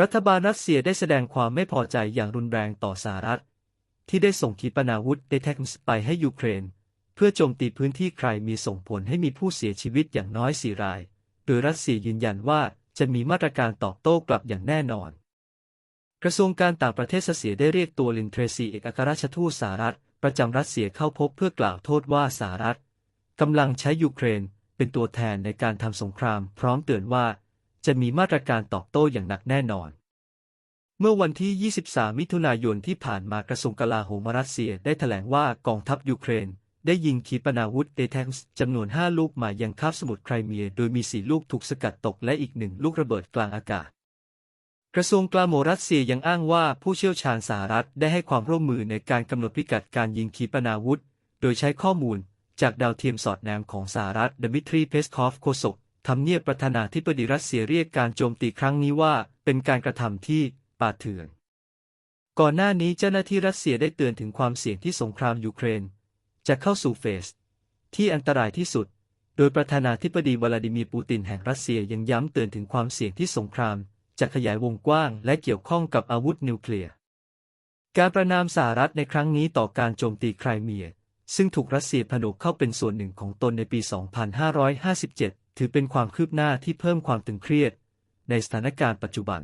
รัฐบาลรัสเซียได้แสดงความไม่พอใจอย่างรุนแรงต่อสหรัฐ ที่ได้ส่งขีปนาวุธเดเทคส์ไปให้ยูเครน เพื่อโจมตีพื้นที่ใครมีส่งผลให้มีผู้เสียชีวิตอย่างน้อยสี่ราย โดยรัสเซียยืนยันว่าจะมีมาตรการตอบโต้กลับอย่างแน่นอน กระทรวงการต่างประเทศรัสเซียได้เรียกตัวลินเทรซีเอกอัครราชทูตสหรัฐ ประจำรัสเซียเข้าพบเพื่อกล่าวโทษว่าสหรัฐกำลังใช้ยูเครน เป็นตัวแทนในการทำสงคราม พร้อมเตือนว่า จะมีมาตรการตอบโต้อย่างหนักแน่นอน เมื่อวันที่ 23 มิถุนายนที่ผ่านมากระทรวงกลาโหมรัสเซียได้แถลงว่ากองทัพยูเครน ได้ยิงขีปนาวุธเอเทนส์จำนวน 5 ลูกมายังคาบสมุทรไครเมีย โดยมี4ลูกถูกสกัดตกและอีกหนึ่งลูกระเบิดกลางอากาศกระทรวงกลาโหมรัสเซียยังอ้างว่าผู้เชี่ยวชาญสหรัฐได้ให้ความร่วมมือในการกำหนดพิกัดการยิงขีปนาวุธ โดยใช้ข้อมูลจากดาวเทียมสอดแนมของสหรัฐดมิทรีเพสคอฟโฆษก ทำเนียบประธานาธิบดีรัสเซียเรียกการโจมตีครั้งนี้ว่าเป็นการกระทำที่ป่าเถื่อน ก่อนหน้านี้เจ้าหน้าที่รัสเซียได้เตือนถึงความเสี่ยงที่สงครามยูเครน จะเข้าสู่เฟส ที่อันตรายที่สุด โดยประธานาธิบดีวลาดิมีร์ปูตินแห่งรัสเซียยังย้ำเตือนถึงความเสี่ยงที่สงคราม จะขยายวงกว้างและเกี่ยวข้องกับอาวุธนิวเคลียร์ การประนามสหรัฐในครั้งนี้ต่อการโจมตีไครเมีย ซึ่งถูกรัสเซียผนวกเข้าเป็นส่วนหนึ่งของตนในปี 2557 ถือเป็นความคืบหน้าที่เพิ่มความตึงเครียด ในสถานการณ์ปัจจุบัน